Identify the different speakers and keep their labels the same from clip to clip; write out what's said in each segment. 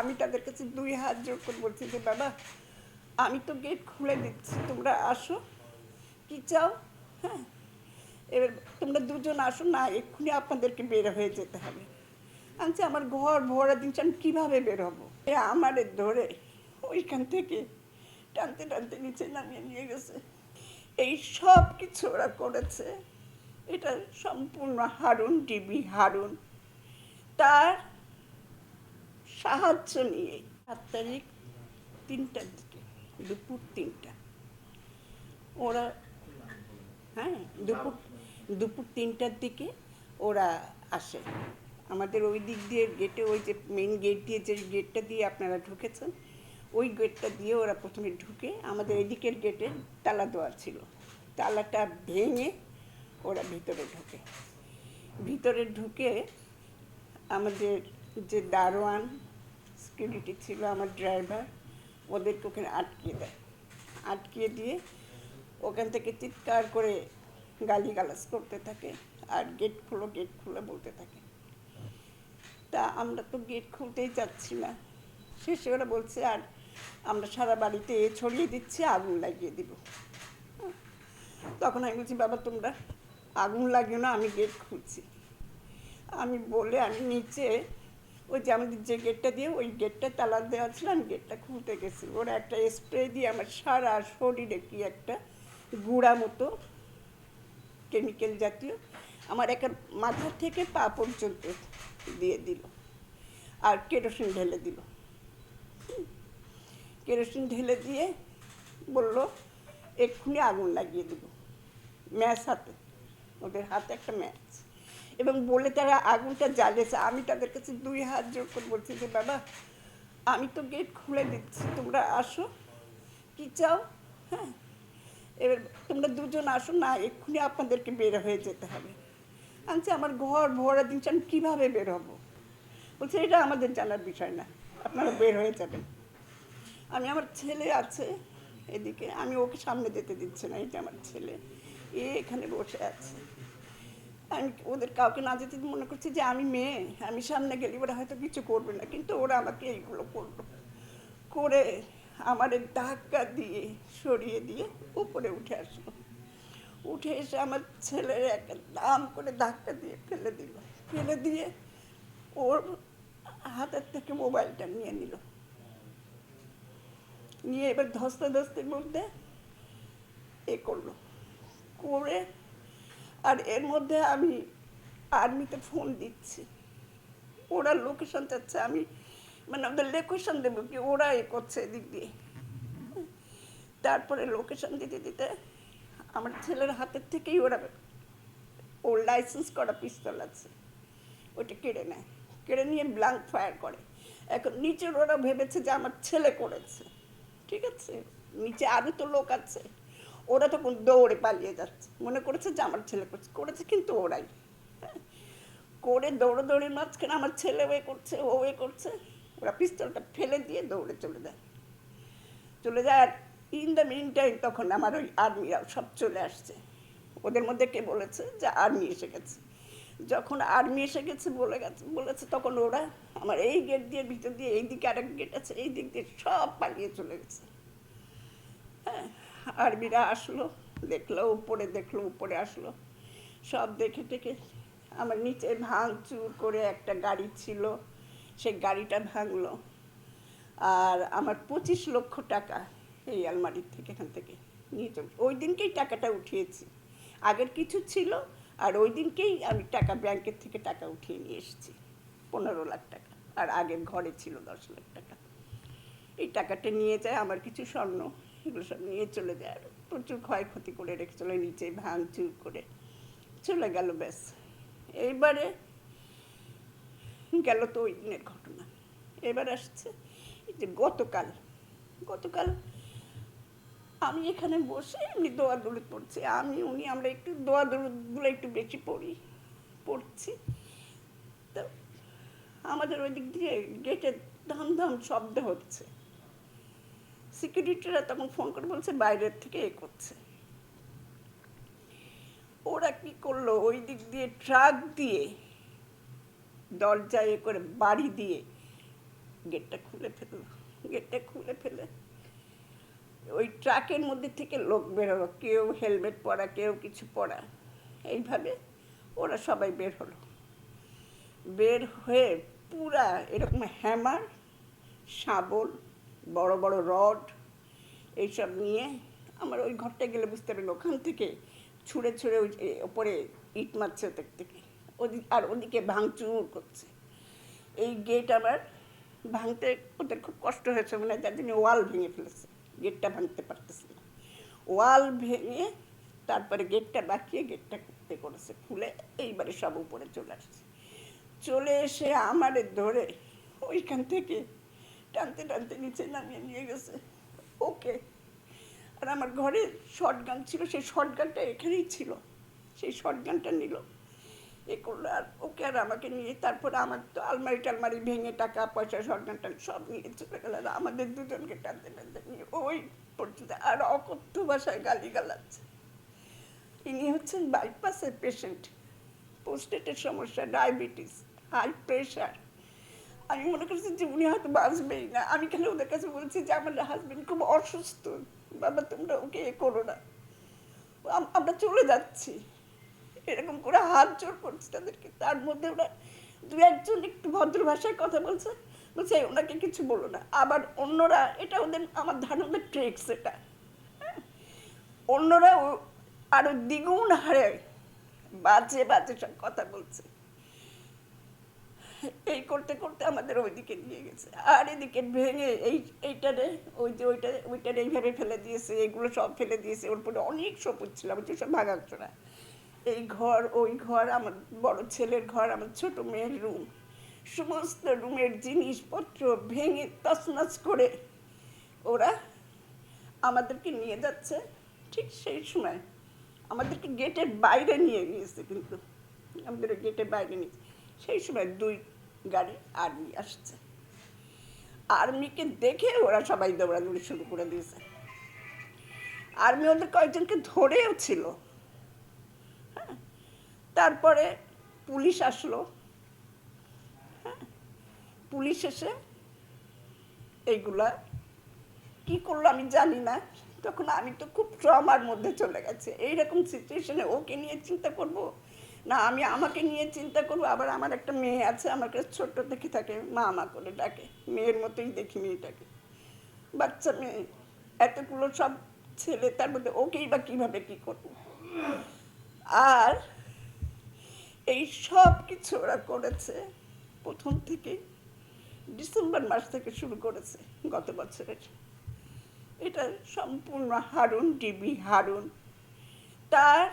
Speaker 1: আমি তাদের কাছে দুই হাত জোর করে বলছি যে, বাবা, আমি তো গেট খুলে দিচ্ছি, তোমরা আসো। কি চাও? হ্যাঁ। এবার তোমরা দুজন আসো, না, এক্ষুনি আপনাদেরকে বের হয়ে যেতে হবে। আমি আমার ঘর, ভরা দিন আমি কীভাবে বের হব? এ আমারে ধরে ওইখান থেকে টানতে টানতে নিচে নামিয়ে নিয়ে গেছে। এই সব কিছু ওরা করেছে। এটা সম্পূর্ণ হারুন, ডিবি হারুন। তার সাহায্য নিয়ে সাত তারিখ তিনটার দিকে, দুপুর তিনটা। ওরা হ্যাঁ দুপুর দুপুর তিনটার দিকে ওরা আসে। আমাদের ওই দিক দিয়ে গেটে ওই যে মেন গেট দিয়ে যে গেটটা দিয়ে আপনারা ঢুকেছেন, ওই গেটটা দিয়ে ওরা প্রথমে ঢুকে আমাদের এদিকের গেটে তালা দেওয়া ছিল। তালাটা ভেঙে ওরা ভিতরে ঢোকে। ভিতরে ঢুকে আমাদের যে দারোয়ান সিকিউরিটি ছিল আমার ড্রাইভার, ওদেরকে ওখানে আটকিয়ে দেয়। আটকিয়ে দিয়ে ওখান থেকে চিৎকার করে গালিগালাজ করতে থাকে আর গেট খুলো গেট খুলে বলতে থাকে। তা আমরা তো গেট খুলতেই চাচ্ছি না শেষে ওরা বলছে, আর আমরা সারা বাড়িতে ছড়িয়ে দিচ্ছি, আগুন লাগিয়ে দিব। তখন আমি বলছি, বাবা, তোমরা আগুন লাগিও না, আমি গেট খুলছি। আমি বলে আমি নিচে ওই যে আমাদের যে গেটটা দিয়ে, ওই গেটটা তালা দেওয়া ছিল, আমি গেটটা খুলতে গেছি। ওরা একটা স্প্রে দিয়ে আমার সারা শরীরে কি একটা গুঁড়া মতো কেমিক্যাল জাতীয় আমার একটা মাথা থেকে পা পর্যন্ত দিয়ে দিল আর কেরোসিন ঢেলে দিল। কেরোসিন ঢেলে দিয়ে বলল, এক্ষুনি আগুন লাগিয়ে দেবো। ম্যাচ হাতে, ওদের হাতে একটা ম্যাচ। এবং বলে তারা আগুনটা জ্বালিয়েছে আমি তাদের কাছে দুই হাত জোর করে বলছি যে, বাবা, আমি তো গেট খুলে দিচ্ছি, তোমরা আসো। কি চাও? হ্যাঁ। এবার তোমরা দুজন আসো, না, এক্ষুনি আপনাদেরকে বের হয়ে যেতে হবে। আমি আমার ঘর, ভরা দিন আমি কীভাবে বের হব? বলছে, এটা আমাদের জানার বিষয় না, আপনারা বের হয়ে যাবেন। আমি, আমার ছেলে আছে এদিকে, আমি ওকে সামনে যেতে দিচ্ছি না এটা আমার ছেলে, এ এখানে বসে আছে। আমি ওদের কাউকে না যেতে মনে করছি যে আমি মেয়ে, আমি সামনে গেলে ওরা হয়তো কিছু করবে না, কিন্তু ওরা আমাকে এইগুলো করল। করে আমার ধাক্কা দিয়ে সরিয়ে দিয়ে উপরে উঠে আসলো। উঠে এসে আমার ছেলের একটা দাম করে ধাক্কা দিয়ে ফেলে দিল। ফেলে দিয়ে ওর হাতের থেকে মোবাইলটা নিয়ে নিল। নিয়ে এবার ধস্তে ধস্তের মধ্যে এ করল। করে আর এর মধ্যে আমি আর্মিতে ফোন দিচ্ছি। ওরা লোকেশন চাচ্ছে, আমি মানে ওদের লোকেশন দেবো কি, ওরা এ করছে এদিক দিয়ে। তারপরে লোকেশন দিতে দিতে আমার ছেলের হাতের থেকেই ওরা ওর লাইসেন্স করা পিস্তল আছে। ওটা কেড়ে নেয়। কেড়ে নিয়ে ব্লাঙ্ক ফায়ার করে। এখন নিচের ওরা ভেবেছে যে আমার ছেলে করেছে। ঠিক আছে? নিচে আরও তো লোক আছে। ওরা তখন দৌড়ে পালিয়ে যাচ্ছে। মনে করেছে যে আমার ছেলে করছে, করেছে কিন্তু ওরাই। হ্যাঁ। করে দৌড়োদৌড়ির মাঝখানে আমার ছেলে ওয়ে করছে, ও ওয়ে করছে, ওরা পিস্তলটা ফেলে দিয়ে দৌড়ে চলে যায়। চলে যায় আর ইন দ্য মিন টাইম তখন আমার ওই আর্মিরাও সব চলে আসছে। ওদের মধ্যে কে বলেছে যে আর্মি এসে গেছে। যখন আর্মি এসে গেছে বলে গেছে, বলেছে তখন ওরা আমার এই গেট দিয়ে ভিতর দিয়ে এই দিকে আরেক গেট আছে এই দিক দিয়ে সব পালিয়ে চলে গেছে। হ্যাঁ আর্মিরা আসলো, দেখল, উপরে দেখল, উপরে আসলো। সব দেখে টেকে আমার নিচে ভাঙচুর করে একটা গাড়ি ছিল, সেই গাড়িটা ভাঙলো। আর আমার পঁচিশ লক্ষ টাকা এই আলমারির থেকে এখান থেকে নিয়ে ওই দিনকেই টাকাটা উঠিয়েছি। আগের কিছু ছিল, আর ওই দিনকেই আমি টাকা ব্যাংকের থেকে টাকা উঠিয়ে নিয়ে এসেছি, পনেরো লাখ টাকা। আর আগের ঘরে ছিল দশ লাখ টাকা। এই টাকাটা নিয়ে যায় আমার কিছু স্বর্ণ। এগুলো সব নিয়ে চলে যায়। প্রচুর ক্ষয়ক্ষতি করে রেখে চলে নিচে ভাঙচুর করে চলে গেল ব্যাস। এইবারে গেল তো ওই দিনের ঘটনা। এবার আসছে যে গতকাল। গতকাল আমি এখানে বসে এমনি দোয়া দৌড়ে পড়ছি। আমি, উনি, আমরা একটু দোয়া দৌড়গুলো একটু বেশি পড়ি, পড়ছি। তো আমাদের ওই দিক দিয়ে গেটে ধাম ধাম শব্দ হচ্ছে। সিকিউরিটিরা তখন ফোন করে বলছে, বাইরের থেকে এ করছে। ওরা কি করল? ওই দিক দিয়ে ট্রাক দিয়ে দরজায় এ করে বাড়ি দিয়ে গেটটা খুলে ফেলল। গেটটা খুলে ফেলে ওই ট্রাকের মধ্যে থেকে লোক বেরোলো। কেউ হেলমেট পরা, কেউ কিছু পরা। এইভাবে ওরা সবাই বের হলো। বের হয়ে পুরা এরকম হ্যামার, শাবল, বড় বড় রড এইসব নিয়ে আমার ওই ঘরটা গেলে বুঝতে পারল ওখান থেকে ছুঁড়ে ছুঁড়ে ওই ওপরে ইট মারছে ওদের থেকে। ওদিক আর ওদিকে ভাঙচুর করছে। এই গেট আমার ভাঙতে ওদের খুব কষ্ট হয়েছে মানে যার জন্য ওয়াল ভেঙে ফেলেছে। গেটটা ভাঙতে পারতেছে না। ওয়াল ভেঙে তারপরে গেটটা বাঁকিয়ে গেটটা করতে করেছে, খুলে এইবারে সব উপরে চলে আসছে। চলে এসে আমারে ধরে ওইখান থেকে টানতে টানতে নিচে নামিয়ে নিয়ে গেছে। ওকে। আর আমার ঘরে শর্ট গান ছিল, সেই শর্ট গানটা এখানেই ছিল। সেই শর্ট গানটা নিল। এ করল, আর ওকে আর আমাকে নিয়ে তারপরে আমার তো আলমারি টালমারি ভেঙে টাকা, পয়সা গানটা সব নিয়ে চলে গেল। আর আমাদের দুজনকে টানতে টানতে নিয়ে ওই পর্যন্ত আর অকথ্য ভাষায় গালি গালাচ্ছে ইনি হচ্ছেন বাইপাসের পেশেন্ট পোস্টেটের সমস্যা ডায়াবেটিস হাই প্রেশার আমি মনে করছি যে উনি হয়তো বাঁচবেই না। আমি খালি ওদের কাছে বলছি যে আমার হাজবেন্ড খুব অসুস্থ। বাবা, তোমরা ওকে এ করো না। আমরা চলে যাচ্ছি। এরকম করে হাত জোর করছে তাদেরকে। তার মধ্যে ওরা দু একজন একটু ভদ্র ভাষায় কথা বলছে। বলছে ওনাকে কিছু বলো না। আবার অন্যরা, এটা ওদের, আমার ধারণা ট্রিক্স এটা। হ্যাঁ? অন্যরা ও- আরও দ্বিগুণ হারে বাজে বাজে সব কথা বলছে। এই করতে করতে আমাদের ওইদিকে নিয়ে গেছে। আর এদিকে ভেঙে এই, এইটারে, ওই যে ওইটা, ওইটারে এইভাবে ফেলে দিয়েছে, এগুলো সব ফেলে দিয়েছে। ওর পরে অনেক সবুজ ছিল আমি সব ভাগাচ্ছরা এই ঘর, ওই ঘর, আমার বড় ছেলের ঘর, আমার ছোট মেয়ের রুম। সমস্ত রুমের জিনিসপত্র ভেঙে তছনছ করে ওরা আমাদেরকে নিয়ে যাচ্ছে। ঠিক সেই সময় আমাদেরকে গেটের বাইরে নিয়ে গিয়েছে কিন্তু। আমাদের গেটের বাইরে নিয়ে সেই সময় দুই গাড়ি আর্মি আসছে। আর্মিকে দেখে ওরা সবাই দৌড়াদৌড়ি শুরু করে দিয়েছে। আর্মি ওদের কয়েকজনকে ধরেও ছিল। হ্যাঁ? তারপরে পুলিশ আসলো। হ্যাঁ? পুলিশ এসে এইগুলা কি করল আমি জানি না। তখন আমি তো খুব ট্রমার মধ্যে চলে গেছে। এইরকম সিচুয়েশনে ওকে নিয়ে চিন্তা করব? না, আমি আমাকে নিয়ে চিন্তা করব, আবার আমার একটা মেয়ে আছে, আমার কাছে ছোট্ট থেকে থাকে মা মা করে ডাকে, মেয়ের মতোই দেখি মেয়েটাকে। বাচ্চা মেয়ে, এতগুলো সব ছেলে, তার মধ্যে ওকেই বা কীভাবে কী করব? আর এই সব কিছু ওরা করেছে, প্রথম থেকে ডিসেম্বর মাস থেকে শুরু করেছে গত বছরের। এটা সম্পূর্ণ হারুন, ডিবি হারুন। তার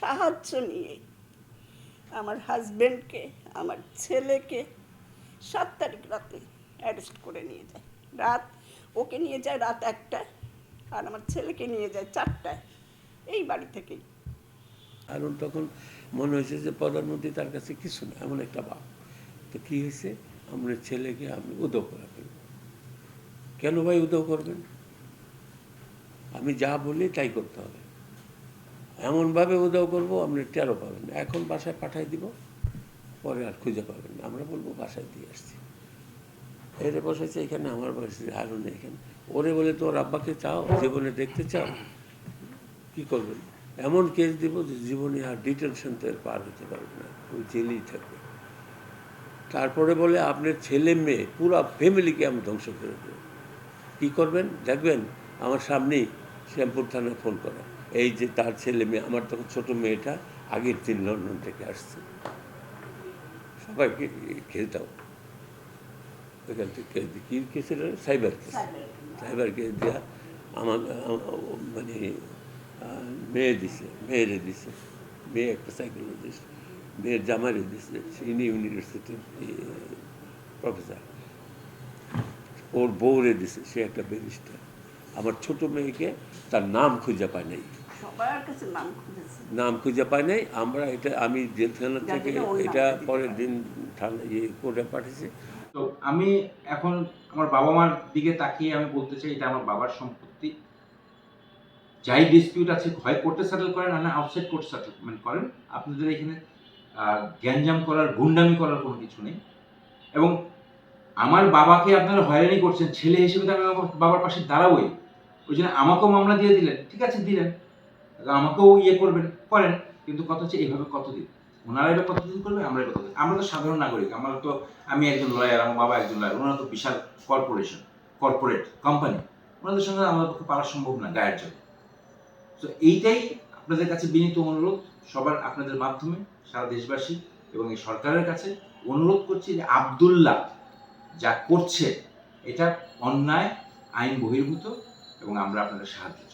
Speaker 1: সাহায্য নিয়ে আমার হাজবেন্ডকে আমার ছেলেকে সাত তারিখ রাতে অ্যারেস্ট করে নিয়ে যায়। রাত ওকে নিয়ে যায় রাত একটায় আর আমার ছেলেকে নিয়ে যায় চারটায়। এই বাড়ি থেকেই।
Speaker 2: কারণ তখন মনে হয়েছে যে প্রধানমন্ত্রী তার কাছে কিছু না, এমন একটা ভাব তো কী হয়েছে? আমার ছেলেকে আমি উদয় করে ফেলব কেন ভাই উদয় করবেন? আমি যা বলি তাই করতে হবে। এমনভাবে উদয় করব, আপনি টেরো পাবেন না। এখন বাসায় পাঠাই দিব, পরে আর খুঁজে পাবেন না। আমরা বলব বাসায় দিয়ে আসছি। এরে বসেছে এখানে, আমার বসেছে হারুন এখানে। ওরে বলে, তোর আব্বাকে চাও? জীবনে দেখতে চাও? কি করবেন এমন কেস দিব যে জীবনে আর ডিটেনশন তো পার হতে পারবে না। ওই জেলেই থাকবে। তারপরে বলে, আপনার ছেলে মেয়ে, পুরো ফ্যামিলিকে আমি ধ্বংস করে দেবো। কী করবেন? দেখবেন, আমার সামনেই শ্যামপুর থানায় ফোন করা। এই যে তার ছেলে মেয়ে আমার তখন ছোট মেয়েটা আগের দিন লন্ডন থেকে আসছে। সবাইকে খেলতাম ওইখান থেকে কি case. Cyber case. Cyber case দেওয়া আমার মানে মেয়ে দিছে মেয়েরে দিছে। মেয়ে একটা সাইকোলজিস্ট মেয়ের জামারে দিছে। সিনি ইউনিভার্সিটির প্রফেসর ওর বউরে দিছে সে একটা ব্যারিস্টার আমার ছোট মেয়েকে তার নাম খুঁজে পায় নাই।
Speaker 1: নাম
Speaker 2: খুঁজে পায় নাই। আমরা এটা আমি জেলখানা থেকে এটা পরের দিন থানা ইয়ে কোর্টে পাঠিয়েছি।
Speaker 3: তো আমি এখন আমার বাবা মার দিকে তাকিয়ে আমি বলতে চাই এটা আমার বাবার সম্পত্তি। যাই ডিসপিউট আছে হয় কোর্টে সেটেল করেন আর না আউটসাইড কোর্ট সেটেলমেন্ট করেন আপনাদের এখানে আহ, গ্যাঞ্জাম করার গুন্ডামি করার কোনো কিছু নেই। এবং আমার বাবাকে আপনারা হয়রানি করছেন, ছেলে হিসেবে তো আমি বাবার পাশে দাঁড়াবোই। ওই জন্য আমাকেও মামলা দিয়ে দিলেন। ঠিক আছে, দিলেন। আমাকেও ইয়ে করবেন, করেন। কিন্তু কথা হচ্ছে এইভাবে কতদিন? ওনারা এটা কতদিন করবে? আমরা এটা কতদিন? আমরা তো সাধারণ নাগরিক। আমরা তো, আমি একজন লয়ার আমার বাবা একজন লয়ার ওনারা তো বিশাল কর্পোরেশন কর্পোরেট কোম্পানি ওনাদের সঙ্গে আমাদের পক্ষে পারা সম্ভব না, গায়ের জন্য তো এইটাই আপনাদের কাছে বিনীত অনুরোধ। সবার আপনাদের মাধ্যমে, সারা দেশবাসী এবং এই সরকারের কাছে অনুরোধ করছি যে আবদুল্লাহ যা করছে এটা অন্যায় আইন বহির্ভূত এবং আমরা আপনাদের সাহায্য